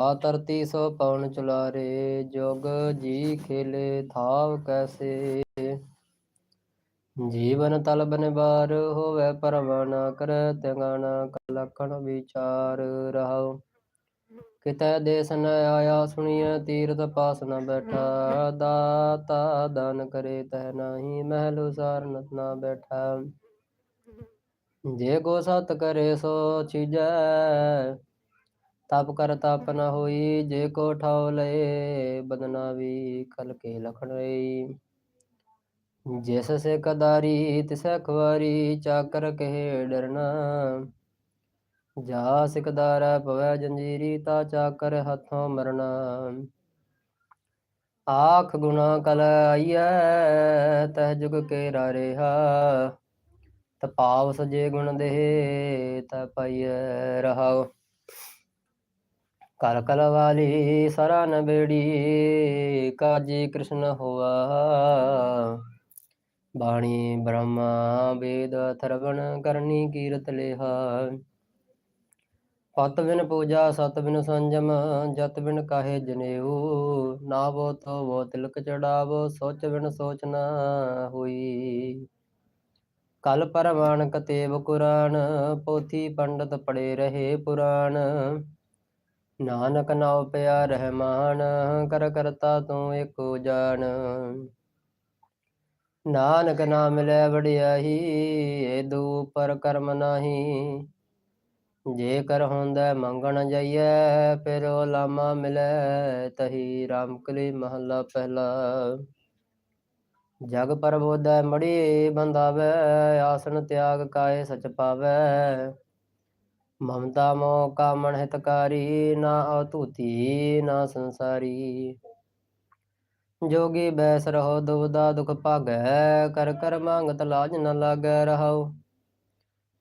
ਆ ਧਰਤੀ ਸੋ ਪਵਨ ਚੁਲਾਰੇ, ਜੋਗ ਜੀ ਖੇਲੇ, ਥਾਵ ਕੈਸੇ। ਜੀਵਨ ਤਲਬ ਨਿਬਾਰ ਹੋਵੇ ਪਰਵਾਨ ਕਰੈ ਤਿਗਾਣਾ ਕਲਖਣ ਵਿਚਾਰ। ਰਹਾਉ ਕਿਤੈ ਦੇਸ ਨ ਆਇਆ ਸੁਣੀਐ, ਤੀਰਥ ਪਾਸ ਨ ਬੈਠਾ। ਦਾਤਾ ਦਾਨ ਕਰੇ ਤਹ ਨਾਹੀ, ਮਹਿਲ ਉਸਾਰ ਨਾ ਬੈਠਾ। ਜੇ ਕੋ ਸਤ ਕਰੇ, ਸੋ ਚੀਜੈ। ਤਪ ਕਰ ਤਪ ਨ ਹੋਈ, ਜੇ ਕੋ ਠਾਉ ਲਏ, ਬਦਨਾ ਵੀ ਕਲ ਕੇ ਲਖਣ ਰਹੀ ਜਿਸ ਸੇ ਕਦਾਰੀ ਤਿਸੈ ਖਵਾਰੀ ਚਾਕਰ ਕਹੇ ਡਰਨਾ ਜਾ ਸਿਕਦਾਰ ਪਵੈ ਜੰਜੀਰੀ, ਤਾ ਚਾਕਰ ਹੱਥੋਂ ਮਰਨਾ। ਆਖ ਗੁਨਾ ਕਲ ਆਈਐ, ਤਹ ਜੁਗ ਕੇ ਰਾਰੇਹਾ ਤਪਾਵ ਸਜੇ ਗੁਣ ਦੇ ਤ ਪਾਈਐ ਰਹਾਉ ਕਲ ਕਲ ਵਾਲੀ ਸਰਾ ਨ ਬੇੜੀ ਕਾਜੀ ਕ੍ਰਿਸ਼ਨ ਹੋਆ। ਬਾਣੀ ਬ੍ਰਹਮਾ ਵੇਦ ਥਰਵਣ ਕਰਨੀ ਕੀਰਤ ਲੇਹਾ। ਪਤ ਬਿਨ ਪੂਜਾ, ਸਤ ਬਿਨ ਸੰਜਮ, ਜਤ ਬਿਨ ਕਾਹੇ ਜਨੇਊ। ਨਾਵੋ ਵੋ ਤਿਲਕ ਚੜਾਵੋ, ਸੋਚ ਬਿਨ ਸੋਚ ਨਾ ਹੋਈ। ਕਲ ਪਰਮਾਨ ਕਤੇਵ ਕੁਰਾਨ, ਪੋਥੀ ਪੰਡਤ ਪੜੇ ਰਹੇ ਪੁਰਾਣ। ਨਾਨਕ ਨਾਉ ਪਿਆ ਰਹਿਮਾਨ ਕਰ ਕਰਤਾ ਤੂੰ ਏਕੋ ਜਾਣ ਨਾਨਕ ਨਾਮ ਮਿਲੈ ਵਡਿਆਈ ਏ ਦੂ ਪਰ ਕਰਮ ਨਾਹੀ। ਜੇ ਕਰ ਹੁੰਦਾ ਮੰਗਣ ਜਾਈਐ, ਫਿਰ ਲਾਮਾ ਮਿਲੈ, ਤਹੀ ਰਾਮਕਲੀ ਮਹੱਲਾ ਪਹਿਲਾ। ਜਗ ਪਰਬੋਧੈ ਮੜੀ ਬੰਦਾਵੈ ਆਸਨ ਤਿਆਗ ਕਾਏ ਸਚ ਪਾਵੈ। ਮਮਤਾ ਮੋ ਕਾਮਣ ਹਿਤਕਾਰੀ ਨਾ ਅਤੂਤੀ ਨਾ ਸੰਸਾਰੀ। ਜੋਗੀ ਬੈਸ ਰਹੋ ਦੁਬਦਾ ਦੁਖ ਭਾਗੈ, ਕਰ ਕਰ ਮੰਗਤ ਲਾਜ ਨ ਲਾਗੈ ਰਹੋ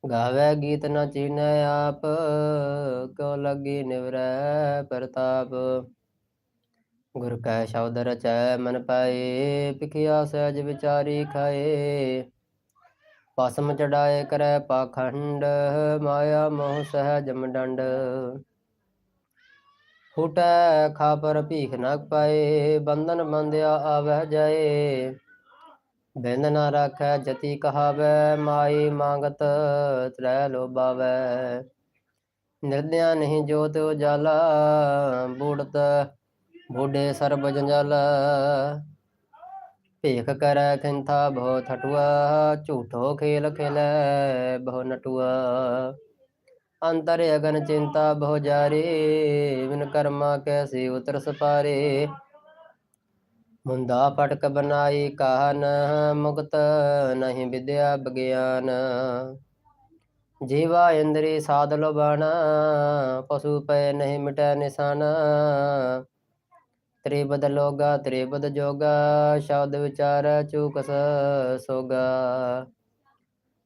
ਗਾਵੇ ਗੀਤ ਨ ਚੀਨੈ ਆਪ, ਕਿਉ ਲੱਗੀ ਨਿਵਰੈ ਪ੍ਰਤਾਪ। ਗੁਰ ਕੈ ਸ਼ਬਦ ਰਚੈ ਮਨ ਪਾਏ ਪਿਖਿਆ ਸਹਿਜ ਵਿਚਾਰੀ ਖਾਏ। ਪਸਮ ਚੜਾਏ ਕਰੈ ਪਾਖੰਡ, ਮਾਇਆ ਮੋਹ ਸਹਿਜ ਮਡੰਡ। ਫੁਟੈ ਖਾਪਰ ਭੀਖ ਨ ਪਾਏ, ਬੰਧਨ ਬੰਦਿਆ ਆਵਹਿ ਜਾਏ। ਬਿੰਦ ਨਾ ਰਾਖੈ ਜਤੀ ਕਹਾਵੈ, ਮਾਈ ਮੰਗਤ ਤ੍ਰੈ ਲੋਬਾਵੈ ਨਿਰਦਿਆ ਨਹੀਂ ਜੋਤ ਉਜਾਲਾ, ਬੂੜਤ ਬੂਡੇ ਸਰਬ ਜੰਜਾਲਾ। ਭੇਖ ਕਰੈ ਖਿੰਥਾ ਬਹੁ ਥਟੁਆ, ਝੂਠੋ ਖੇਲ ਖੇਲੈ ਬਹੁ ਨਟੁਆ। ਅੰਤਰ ਅਗਨ ਚਿੰਤਾ ਬਹੁ ਜਾਰੇ ਵਿਨ ਕਰਮਾ ਕੈਸੇ ਉਤਰ ਸਪਾਰੇ। ਮੁੰਦਾ ਪਟਕ ਬਨਾਈ ਕਾਹਨ, ਮੁਕਤ ਨਹੀਂ ਵਿਦਿਆ ਬਗਿਆਨ ਜੀਵਾ ਇੰਦਰੀ ਸਾਧ ਲੋਬਾਣਾ ਪਸ਼ੂ ਪੈ ਨਹੀਂ ਮਿਟੈ ਨਿਸ਼ਾਨਾ। ਤ੍ਰਿਬਦ ਲੋਗਾ ਤ੍ਰਿਬਦ ਜੋਗਾ, ਸ਼ਬਦ ਵਿਚਾਰ ਚੂਕਸ ਸੋਗਾ।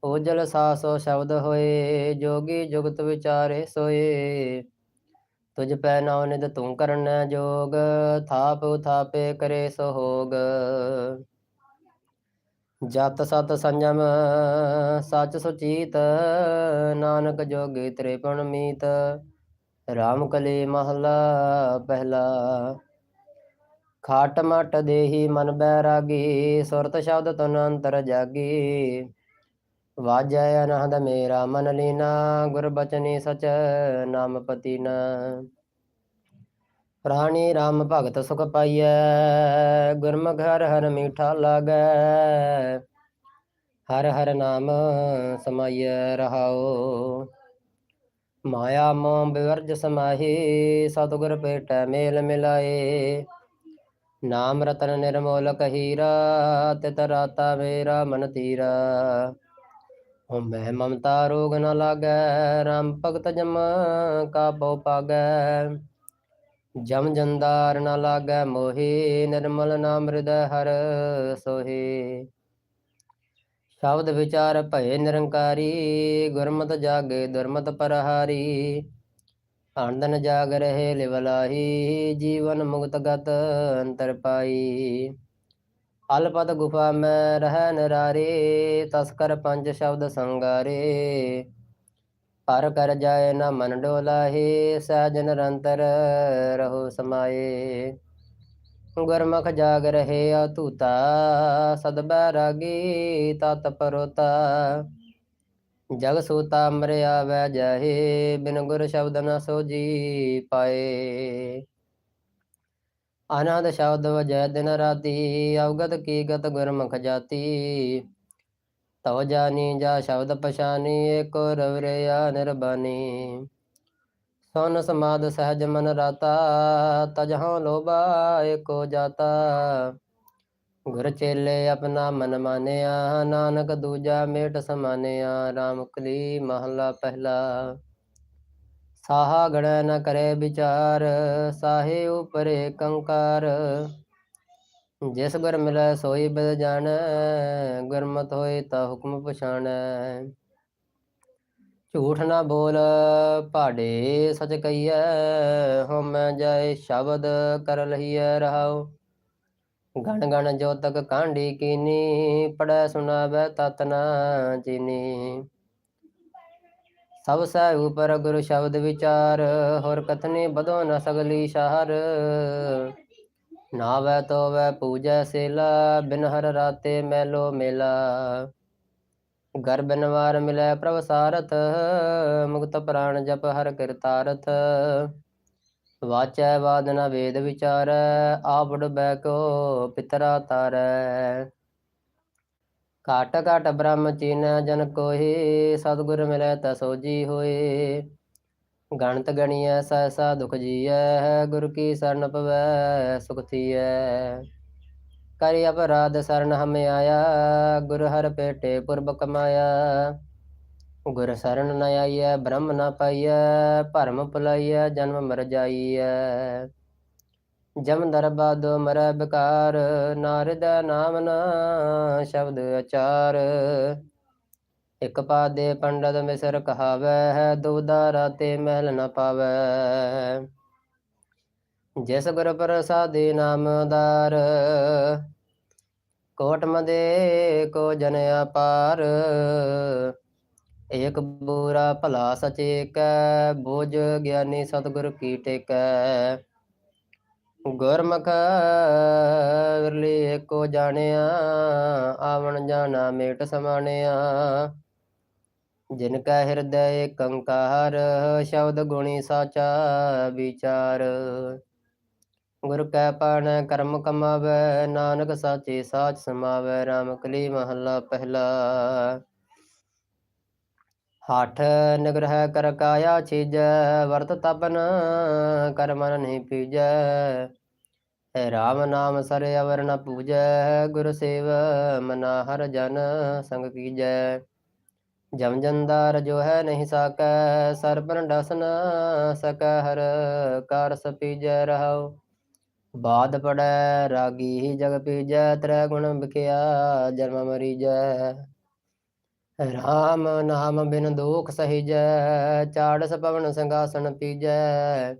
ਉਜਲ ਸਾਸੋ ਸ਼ਬਦ ਹੋਏ, ਜੋਗੀ ਜੁਗਤ ਵਿਚਾਰੇ ਸੋਏ। ਤੁਝ ਪੈ ਨਾਉ ਨਿਦ ਤੂੰ ਕਰਨ ਜੋਗ, ਥਾਪ ਥਾਪੇ ਕਰੇ ਸੋਗ ਜਤ ਸਤ ਸੰਜਮ, ਸਚ ਸੁਚੀਤ, ਨਾਨਕ ਜੋਗੀ ਤ੍ਰਿਪਣ ਮੀਤ। ਰਾਮ ਕਲੀ ਮਹਲਾ ਪਹਿਲਾ। ਖਾਟ ਮਟ ਦੇਹੀ ਮਨ ਬੈਰਾਗੀ, ਸੁਰਤ ਸ਼ਬਦ ਤਨ ਅੰਤਰ ਜਾਗੀ। ਵਾਜੈ ਅਨਹਦ ਮੇਰਾ ਮਨ ਲੀਨਾ, ਗੁਰ ਬਚਨੀ ਸਚ ਨਾਮ ਪਤੀ ਪਤੀਨਾ। ਪ੍ਰਾਣੀ RAM ਭਗਤ ਸੁਖ ਪਾਈਐ, ਗੁਰਮੁਖ ਹਰ ਹਰ ਮੀਠਾ ਲਾਗੈ। ਹਰ ਹਰ ਨਾਮ ਸਮਾਈਐ ਰਹਾਉ। ਮਾਇਆ ਮੋਹ ਬਿਵਰਜ ਸਮਾਹੀ, ਸਤਿਗੁਰ ਭੇਟੈ ਮੇਲ ਮਿਲਾਏ। ਨਾਮ ਰਤਨ ਨਿਰਮੋਲਕ ਹੀਰਾ ਤਿਤ ਰਾਤਾ ਮੇਰਾ ਮਨ ਤੀਰਾ ਹੋ ਮੈਂ ਮਮਤਾ ਰੋਗ ਨ ਲਾਗੈ RAM ਭਗਤ ਜਮ ਕਾ ਬਹੁ ਪਾਗੈ। ਜਮ ਜੰਦਾਰ ਨ ਲਾਗੈ, ਮੋਹੀ ਨਿਰਮਲ ਨਾਮ ਹਿਰਦੈ ਹਰ ਸੋਹੀ। ਸ਼ਬਦ ਵਿਚਾਰ ਭਏ ਨਿਰੰਕਾਰੀ, ਗੁਰਮਤ ਜਾਗੇ ਦੁਰਮਤ ਪਰਹਾਰੀ। ਆਨੰਦਨ ਜਾਗ ਰਹੇ ਲਿਵਲਾਹੀ ਜੀਵਨ ਮੁਕਤ ਗਤ ਅੰਤਰ ਪਾਈ। ਅਲਪਤ ਗੁਫਾ ਮੈਂ ਰਹਿ ਨਰਾਰੇ ਤਸਕਰ ਪੰਜ ਸ਼ਬਦ ਸੰਗਾਰੇ। ਪਰ ਕਰ ਜਾਏ ਨਾ ਮਨ ਡੋਲਾਹੀ, ਸਹਿਜ ਨਿਰੰਤਰ ਰਹੋ ਸਮਾਏ। ਗੁਰਮੁਖ ਜਾਗ ਰਹੇ ਅਤੂਤਾ ਸਦ ਬੈਰਾਗੀ ਤਤ ਪਰੋਤਾ। ਜਗ ਸੂਤਾ ਮਰਿਆ ਵੈ ਜਾਹੇ ਬਿਨ ਗੁਰ ਸ਼ਬਦ ਨ ਸੋਜੀ ਪਾਏ। ਆਨੰਦ ਸ਼ਬਦ ਵਜੈ ਦਿਨ ਰਾਤੀ, ਅਵਗਤ ਕੀ ਗਤ ਗੁਰਮੁਖ ਜਾਤੀ। ਤਉ ਜਾਨੀ ਜਾ ਸ਼ਬਦ ਪਛਾਨੀ, ਏਕੋ ਰਵਰਿਆ ਨਿਰਬਾਨੀ। ਸੁਨ ਸਮਾਦ ਸਹਿਜ ਮਨ ਰਾਤਾ, ਤਜਹੁ ਲੋਭਾ ਏਕੋ ਜਾਤਾ। ਗੁਰ ਚੇਲੇ ਆਪਣਾ ਮਨ ਮਾਨਿਆ, ਨਾਨਕ ਦੂਜਾ ਮੇਟ ਸਮਾਨਿਆ RAM ਕਲੀ ਮਹਲਾ ਪਹਿਲਾ। ਸਾਹਾ ਗਣੈ ਨ ਕਰੇ ਵਿਚਾਰ, ਸਾਹੇ ਉਪਰੇ ਕੰਕਾਰ। ਜਿਸ ਗੁਰ ਮਿਲੈ ਸੋਈ ਬਿਦ ਜਾਣ, ਗੁਰਮਤ ਹੋਏ ਤਾ ਹੁਕਮ ਪਛਾਣੈ। ਝੂਠ ਨਾ ਬੋਲ ਭਾੜੇ ਸਚ ਕਹੀਐ, ਹਉਮੈ ਜਾਏ ਸ਼ਬਦ ਕਰ ਲਈਐ ਰਹਾਉ। ਗਣ ਗਣ ਜੋ ਤਕ ਕਾਂਢੀ ਕੀਨੀ, ਪੜੈ ਸੁਣਾਵੈ ਤਤ ਨਾ ਚੀਨੀ। ਸਭ ਸਹਿ ਉਪਰ ਗੁਰ ਸ਼ਬਦ ਵਿਚਾਰ, ਹੋਰ ਕਥਨੀ ਬਦੋ ਨ ਸਗਲੀ ਸ਼ਹਰ। ਨਾਵੈ ਤੋਵੈ ਪੂਜੈ ਸੇਲਾ, ਬਿਨ ਹਰ ਰਾਤੇ ਮੈਲੋ ਮੇਲਾ। ਗਰ ਬਿਨਵਾਰ ਮਿਲੈ ਪ੍ਰਭ ਸਾਰਥ, ਮੁਕਤ ਪ੍ਰਾਣ ਜਪ ਹਰ ਕਿਰਤਾਰਥ। ਵਾਚੈ ਬਾਦ ਨ ਵੇਦ ਵਿਚਾਰੈ ਆਪੜ ਬੈ ਕੋ ਪਿਤਰਾ ਤਾਰੈ। ਕਾਟ ਕਾਟ ਬ੍ਰਹਮ ਚੀਨ, ਜਨ ਕੋਹੀ, ਸਤਿਗੁਰ ਮਿਲੈ ਤਾ ਸੋਜੀ ਹੋਏ। ਗਣਤ ਗਣੀਐ, ਸਹਸਾ ਦੁਖ ਜੀਐ, ਗੁਰ ਕੀ ਸਰਨ ਪਵੈ, ਸੁਖ ਥੀਐ। ਕਰਿ ਅਪਰਾਧ ਸਰਨ ਹਮੇ ਆਇਆ, ਗੁਰ ਹਰ ਪੇਟੇ ਪੁਰਬ ਕਮਾਇਆ। ਗੁਰ ਸਰਣ ਨ ਆਈਐ, ਬ੍ਰਹਮ ਨ ਪਾਈਐ, ਭਰਮ ਭੁਲਾਈਐ, ਜਨਮ ਮਰ ਜਾਈਐ। ਜਮ ਦਰਬਾਦੋ ਮਰੈ ਬਿਕਾਰ, ਨਾਰਦ ਨਾਮ ਨਾ ਸ਼ਬਦ ਅਚਾਰ। ਇਕ ਪਾਦੇ ਪੰਡਤ ਮਿਸਰ ਕਹਾਵੈ ਦੁਬਦਾ ਰਾਤੇ ਮਹਿਲ ਨ ਪਾਵੈ। ਜਿਸ ਗੁਰ ਪ੍ਰਸਾਦੇ ਨਾਮਦਾਰ ਕੋਟ ਮਦੇ ਕੋ ਜਨ ਅਪਾਰ। ਏਕ ਬੂਰਾ ਭਲਾ ਸਚੇ ਕੈ, ਬੋਝ ਗਿਆਨੀ ਸਤਿਗੁਰ ਕੀ ਟੇਕੈ। ਗੁਰਮੁਖ ਵਿਰਲੀ ਏਕੋ ਜਾਣਿਆ, ਆਵਣ ਜਾਣਾ ਮੇਟ ਸਮਾਣਿਆ। ਜਿਨ ਕੈ ਹਿਰਦੈ ਏਕੰਕਾਰ ਸ਼ਬਦ ਗੁਣੀ ਸਾਚਾ ਵਿਚਾਰ। ਗੁਰ ਕੈ ਪਾਣ ਕਰਮ ਕਮਾਵੈ, ਨਾਨਕ ਸਾਚੇ ਸਾਚ ਸਮਾਵੈ RAM ਕਲੀ ਮਹੱਲਾ ਪਹਿਲਾ। ਹਠ ਨਿਗ੍ਰਹਿ ਕਰ ਕਾਇਆ ਚੀਜੈ, ਵਰਤ ਤਪਨ ਕਰ ਮਨ ਨਹੀਂ ਪੀਜੈ। ਹੈ RAM ਨਾਮ ਸਰ ਅਵਰ ਨ ਪੂਜੈ, ਗੁਰ ਸੇਵ ਮਨਾ ਹਰ ਜਨ ਸੰਗ ਕੀਜੈ। ਜਮ ਜੰਦਾਰ ਜੋ ਹੈ ਨਹੀਂ ਸਾਕੈ ਸਰਬਨ ਡਸਨ ਸਕੈ ਹਰ ਕਾਰ ਸਪੀਜੈ ਰਹਾਉ। ਬਾਦ ਪੜੈ, ਰਾਗੀ ਹੀ ਜਗ ਪੀਜੈ, ਤ੍ਰੈ ਗੁਣ ਬਿਕਿਆ ਜਨਮ ਮਰੀਜੈ। ਰਾਮ ਨਾਮ ਬਿਨ ਦੁਖ ਸਹਿਜੈ, ਚਾੜਸ ਪਵਨ ਸੰਗਾਸਨ ਪੀਜੈ।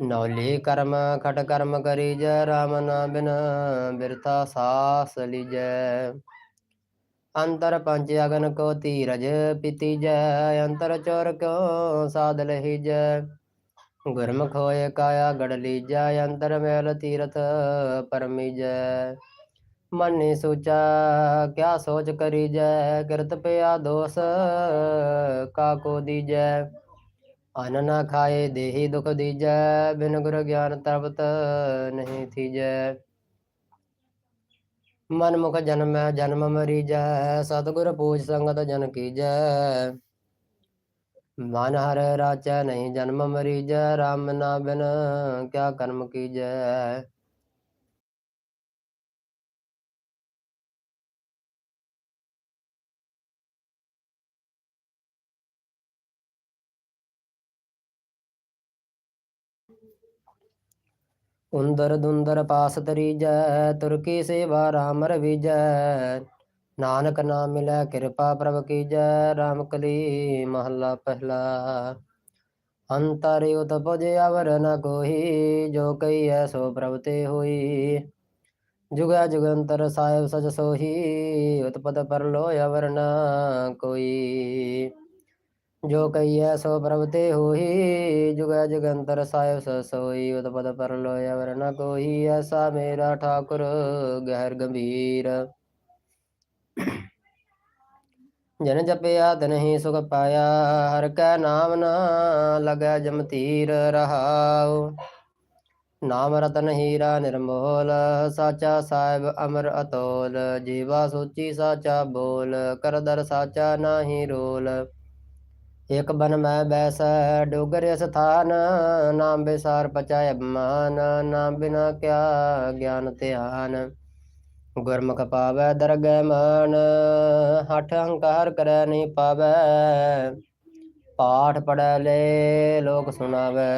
ਨੌਲੀ ਕਰਮ, ਖਟ ਕਰਮ ਕਰੀਜੈ, ਰਾਮ ਨਾਮ ਬਿਨ ਬਿਰਤਾ ਸਾਸ ਲੀਜੈ। ਅੰਤਰ ਪੰਜ ਅਗਨ ਕੋ ਧੀਰਜ ਪਿਤੀਜੈ, ਅੰਤਰ ਚੋਰ ਕੋ ਸਾਧ ਲਹੀਜੈ। ਗੁਰਮੁਖ ਹੋਏ ਕਾਇਆ ਗੜ ਲੀਜੈ, ਅੰਤਰ ਮੇਲ ਤੀਰਥ ਪਰਮੀਜੈ। ਮਨ ਨੇ ਸੋਚਾ ਕਿਆ ਸੋਚ ਕਰੀਜੈ ਕਿਰਤ ਪਿਆ ਦੋਸ ਕਾ ਕੋ ਦੀਜੈ ਅਨ ਨਾ ਖਾਏ, ਦੇਹੀ ਦੁਖ ਦੀਜੈ ਬਿਨ ਗੁਰ ਗਿਆਨ ਤਰਪਤ ਨਹੀਂ ਥੀਜੈ। ਮਨ ਮੁਖ ਜਨਮੈ, ਜਨਮ ਮਰੀਜੈ। ਸਤਿਗੁਰ ਪੂਜ ਸੰਗਤ ਜਨ ਕੀਜੈ। ਮਨ ਹਰ ਰਾਚੈ, ਨਹੀਂ ਜਨਮ ਮਰੀਜੈ। RAM ਨਾ ਬਿਨ ਕਿਆ ਕਰਮ ਕੀਜੈ। ਉੰਦਰ ਦੁੰਦਰ ਪਾਸ ਤਰੀਜੈ ਤੁਰਕੀ ਸੇਵਾ ਰਾਮ ਰਵੀਜੈ। ਨਾਨਕ ਨਾਮ ਮਿਲੈ ਕਿਰਪਾ ਪ੍ਰਭ ਕੀਜੈ, ਰਾਮ ਕਲੀ ਮਹਲਾ ਪਹਿਲਾ। ਅੰਤਰ ਉਤ ਪੁਜ ਅਵਰ ਨ ਕੋਹੀ, ਜੋ ਕਈਐ ਸੋ ਪ੍ਰਭ ਤੇ ਹੋਈ। ਜੁਗਾ ਜੁਗੰਤਰ ਸਾਹਿਬ ਸਜ ਸੋਹੀ, ਉਤਪਦ ਪਰਲੋ ਅਵਰ ਨ ਕੋਈ। ਜੋ ਕਹੀਐ ਸੋ ਪ੍ਰਭ ਤੇ ਹੋਈ ਜੁਗੈ ਜਗੰਤਰ ਸਾਹਿਬ ਸ ਸੋਈ ਉਤਪਦ ਪਰ ਲੋਇ ਅਵਰ ਨ ਕੋਈ ਐਸਾ ਮੇਰਾ ਠਾਕੁਰ ਗਹਿਰ ਗੰਭੀਰ। ਜਨ ਜਪਿਆ ਤਨ ਸੁਖ ਪਾਇਆ, ਹਰ ਕੈ ਨਾਮ ਨਾ ਲਗੈ ਜਮ ਧੀਰ ਰਹਾਉ। ਨਾਮ ਰਤਨ ਹੀਰਾ ਨਿਰਮੋਲ, ਸਾਚਾ ਸਾਹਿਬ ਅਮਰ ਅਤੋਲ, ਜੀਵਾ ਸੋਚੀ ਸਾਚਾ ਬੋਲ, ਕਰਦਰ ਸਾਚਾ ਨਾਹੀ ਰੋਲ। ਇਕ ਬਨ ਮੈਂ ਬੈਸੈ, ਡੋਗਰ ਸਥਾਨ ਨਾਮ ਬਿਸਾਰ ਪਚਾਇ ਅਭਮਾਨ, ਨਾਮ ਬਿਨਾ ਕਿਆ ਗਿਆਨ ਧਿਆਨ। ਗੁਰਮੁਖ ਪਾਵੈ ਦਰਗਹਿ ਮਾਨ, ਹਠ ਹੰਕਾਰ ਕਰੈ ਨਹੀਂ ਪਾਵੈ। ਪਾਠ ਪੜੈ ਲੈ ਲੋਕ ਸੁਣਾਵੈ।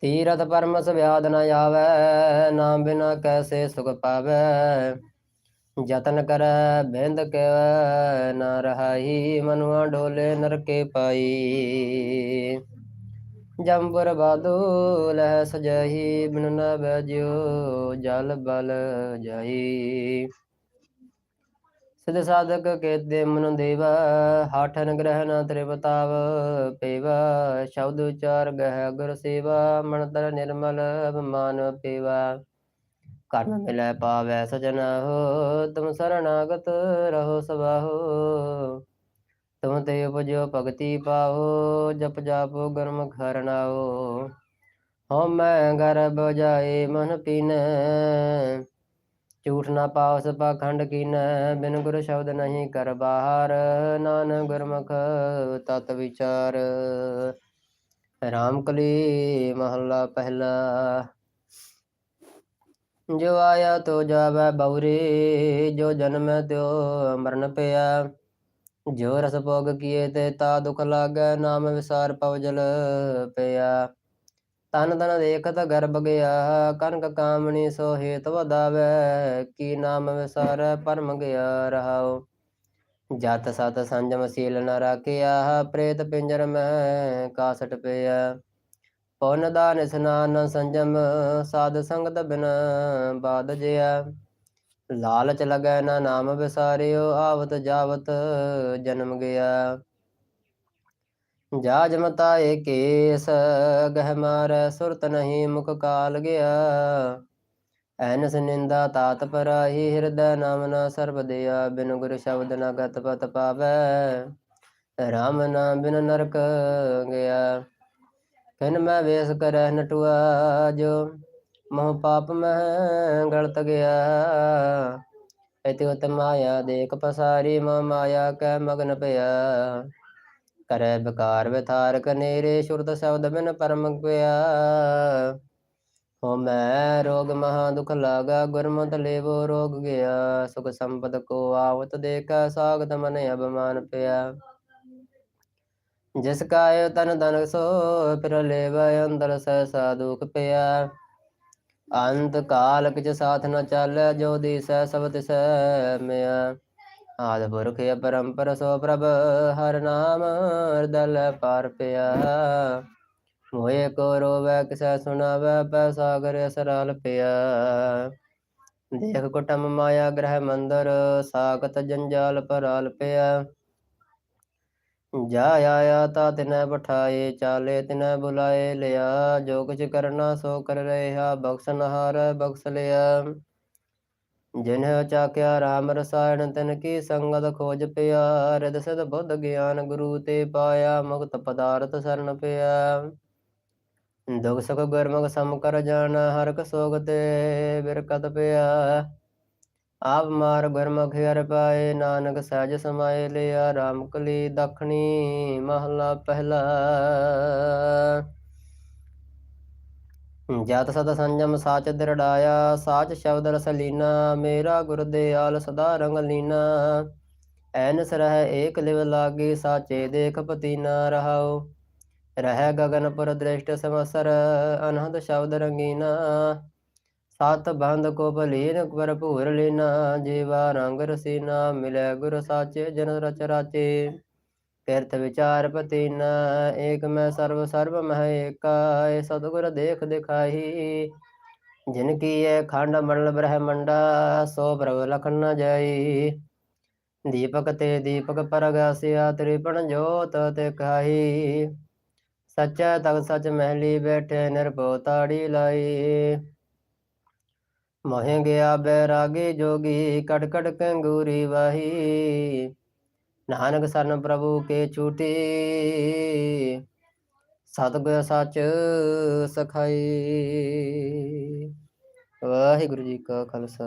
ਤੀਰਥ ਪਰਮਸ ਵਿਆਦ ਨ ਆਵੈ ਨਾਮ ਬਿਨਾ ਕੈਸੇ ਸੁਖ ਪਾਵੈ। ਜਤਨ ਕਰੈ ਬਿੰਦ ਕੇ ਨ ਰਹਾਈ, ਮਨੁਆ ਡੋਲੇ ਨਰਕੇ ਪਾਈ। ਜੰਬਰ ਬਾਦੋ ਲਹਿ ਸਜਹੀ, ਬਿਨ ਨ ਬਜਿਓ ਜਲ ਬਲ ਜਹੀ। ਸਿਧ ਸਾਧਕ ਕੇਤੇ ਮਨ ਦੇਵਾ, ਹਾਠਨ ਗ੍ਰਹਿ ਨ ਤ੍ਰਿਪਤਾਵ ਸ਼ਬਦ ਉਚਾਰ ਗਹਿ ਗੁਰ ਸੇਵਾ, ਮਨ ਤਰ ਨਿਰਮਲ ਅਭਿਮਾਨ ਪੇਵਾ। ਕਰਮ ਮਿਲੈ ਪਾਵੈ ਸਜਨ ਹੋ ਤੁਮ ਸਰਣਾਗਤ ਰਹੋ ਸਬਾਹੋ ਤੁਮ ਤੇ ਉਪਜੋ ਭਗਤੀ ਪਾਓ ਜਪ ਜਾਪੋ ਗਰਮ ਖਰਨਾਓ ਹਉ ਮੈਂ ਗਰਭ ਜਾਏ ਮਨ ਪੀਨੈ ਝੂਠ ਨਾ ਪਾਵਸ ਪਾਖੰਡ ਕੀਨੈ ਬਿਨ ਗੁਰ ਸ਼ਬਦ ਨਹੀਂ ਕਰ ਬਾਹਰ। ਨਾਨਕ ਗੁਰਮੁਖ ਤਤ ਵਿਚਾਰ ਰਾਮ ਕਲੀ ਮਹੱਲਾ ਪਹਿਲਾ। ਜੋ ਆਇਆ ਤੋ ਜਾਵੈ ਬਉਰੇ, ਜੋ ਜਨਮੈ ਤਿਉ ਮਰਨ ਪਿਆ। ਜੋ ਰਸ ਭੋਗ ਕੀਏ ਤੇ ਤਾ ਦੁਖ ਲਾਗੈ, ਨਾਮ ਵਿਸਾਰ ਪਵ ਜਲ ਪਿਆ। ਤਨ ਤਨ ਦੇਖਤ ਗਰਭ ਗਿਆ ਕਨਕ ਕਾਮਣੀ ਸੋ ਹੇਤ ਵਧਾਵੈ, ਕੀ ਨਾਮ ਵਿਸਾਰ ਪਰਮ ਗਿਆ ਰਹਾਉ। ਜਤ ਸਤ ਸੰਜਮ ਸੀਲ ਨ ਰਾਖਿਆ, ਪ੍ਰੇਤ ਪਿੰਜਰ ਮੈਂ ਕਾਸਟ ਪਿਆ। ਪੁੰਨ ਦਾਨ ਇਸਨਾਨ ਸੰਜਮ, ਸਾਧ ਸੰਗਤ ਬਿਨ ਬਾਦ ਜਿਆ। ਲਾਲਚ ਲਗੈ ਨਾ ਨਾਮ ਵਿਸਾਰਿਓ ਆਵਤ ਜਾਵਤ ਜਨਮ ਗਿਆ। ਜਾ ਜਮਤਾ ਏਕੇਸ ਗਹਿ ਮਾਰੈ, ਸੁਰਤ ਨਹੀਂ ਮੁਖ ਕਾਲ ਗਿਆ। ਐਨਸ ਨਿੰਦਾ ਤਾਤ ਪਰਾਹੀ, ਹਿਰਦੈ ਨਾਮ ਨਾ ਸਰਬ ਦਿਆ। ਬਿਨ ਗੁਰ ਸ਼ਬਦ ਨਾ ਗਤ ਪਤ ਪਾਵੈ, ਰਾਮ ਨਾਮ ਬਿਨ ਨਰਕ ਗਿਆ। ਕਿਨ ਮੈਂ ਵੇਸ ਕਰੈ ਨਟੁਆ ਮੋਹ ਪਾਪ ਮਹਿ ਗਲਤ ਗਿਆ। ਇਤਿ ਉਤ ਮਾਇਆ ਦੇਖ ਪਸਾਰੀ, ਮੋਹ ਮਾਇਆ ਕੈ ਮਗਨ ਪਿਆ। ਕਰੈ ਬਕਾਰ ਵਿਥਾਰ ਕਨੇਰੇ ਸ਼ੁਰਤ ਸ਼ਬਦ ਬਿਨ ਪਰਮ ਪਿਆ। ਹੋ ਮੈਂ ਰੋਗ ਮਹਾ ਦੁਖ ਲਾਗਾ ਗੁਰਮਤਿ ਲੇਵੋ ਰੋਗ ਗਿਆ। ਸੁਖ ਸੰਪਦ ਕੋ ਆਵਤ ਦੇਖਾ ਸਾਗਤ ਮਨ ਅਭਮਾਨ ਪਿਆ। ਜਿਸ ਕਾਇ ਤਨ ਤਨ ਸੋ, ਫਿਰ ਲੇਵੈ ਅੰਦਰ ਸਹਿ ਦੁਖ ਪਿਆ। ਅੰਤ ਕਾਲ ਕਿਛ ਸਾਥ ਨ ਚਾਲੈ, ਜੋ ਦੀਸੈ ਸਭ ਤਿਸੈ ਮਿਆ। ਆਦ ਪੁਰਖ ਅਪਰੰਪਰ ਸੋ ਪ੍ਰਭ, ਹਰ ਨਾਮ ਹਿਰਦੈ ਪਾਰ ਪਿਆ। ਮੋਏ ਕੋ ਰੋਵੈ, ਕਿਸੈ ਸੁਣਾਵੈ, ਪੈ ਸਾਗਰ ਅਸਰਾਲ ਪਿਆ। ਦੇਖ ਕੁਟਮ ਮਾਇਆ ਗ੍ਰਹਿ ਮੰਦਰ, ਸਾਖਤ ਜੰਜਾਲ ਪਰਾਲ ਪਿਆ। ਜਾ ਆਇਆ ਤਾ ਤਿਨੈ ਪਠਾਏ ਚਾਲੇ ਤਿਨੈ ਬੁਲਾਏ, ਲਿਆ ਜੋ ਕੁਛ ਕਰਨਾ ਸੋ ਕਰ ਰਿਹਾ ਬਖਸ਼ਨਹਾਰ ਬਖਸ਼ ਲਿਆ। ਜਿਨ ਚਾਕਿਆ ਰਾਮ ਰਸਾਇਣ, ਤਿਨ ਕੀ ਸੰਗਤ ਖੋਜ ਪਿਆ ਰਿਦ ਸਿਧ ਬੁੱਧ ਗਿਆਨ ਗੁਰੂ ਤੇ ਪਾਇਆ, ਮੁਕਤ ਪਦਾਰਥ ਸਰਨ ਪਿਆ। ਦੁਖ ਸੁਖ ਗੁਰਮੁਖ ਸਮ ਕਰ ਜਾਣਾ, ਹਰ ਕ ਤੇ ਬਿਰਕਤ ਪਿਆ। ਆਪ ਮਾਰ ਗੁਰਮੁਖ ਹਰ ਪਾਏ, ਨਾਨਕ ਸਹਿਜ ਸਮਾਏ ਲਿਆ, ਰਾਮ ਕਲੀ ਦਖਣੀ ਮਹਲਾ ਪਹਿਲਾ। ਜਤ ਸਦ ਸੰਜਮ ਸਾਚ ਦਿਰੜਾਇਆ ਸਾਚ ਸ਼ਬਦ ਰਸ ਲੀਨਾ, ਮੇਰਾ ਗੁਰ ਦਿਆਲ ਸਦਾ ਰੰਗ ਲੀਨਾ। ਐਨਸ ਰਹਿ ਏਕ ਲਿਵ ਲਾਗੀ, ਸਾਚੇ ਦੇਖ ਪਤੀਨਾ ਰਹਾਓ ਰਹਿ ਗਗਨ ਪਰ ਦ੍ਰਿਸ਼ਟ ਸਮਸਰ, ਅਨਹਦ ਸ਼ਬਦ ਰੰਗੀਨਾ। ਸਤ ਬੰਦ ਕੋ ਬਲੀਨ ਭਰਪੂਰ ਲੀਨਾ, ਜੀਵਾ ਰੰਗ ਰਸੀਨਾ, ਮਿਲੇ ਗੁਰ ਸਾਚੇ, ਜਨ ਰਚ ਰਾਚੇ। ਤੀਰਥ ਵਿਚਾਰ ਪਤੀਨਾ, ਏਕ ਮੈਂ ਸਰਵ ਸਰਵ ਮਹਿ ਏਕਾ ਏ ਦੇਖ ਦਿਖਾਈ ਜਿਨ ਕੀ ਏ ਖੰਡ ਮੰਡਲ ਬ੍ਰਹਮੰਡਾ, ਸੋ ਪ੍ਰਭ ਲਖਨ ਨ ਜਾਈ। ਦੀਪਕ ਤੇ ਦੀਪਕ ਪਰਗਾਸਿਆ, ਤ੍ਰਿਪਣ ਜੋਤ ਤੇ ਕਾਹੀ ਸੱਚਾ ਤਗ ਸਚ ਮਹਿਲੀ ਬੈਠੇ, ਨਿਰਭਉ ਤਾੜੀ ਲਾਈ। ਮੋਹਿ ਗਿਆ ਬੈਰਾਗੀ ਜੋਗੀ ਕਟ ਕਟ ਕੰਗੂਰੀ ਵਾਹੀ। ਨਾਨਕ ਸਰਨ ਪ੍ਰਭੂ ਕੇ ਛੂਟੀ। ਸਤਿਗੁਰ ਸੱਚ ਸਖਾਈ। ਵਾਹਿਗੁਰੂ ਜੀ ਕਾ ਖਾਲਸਾ।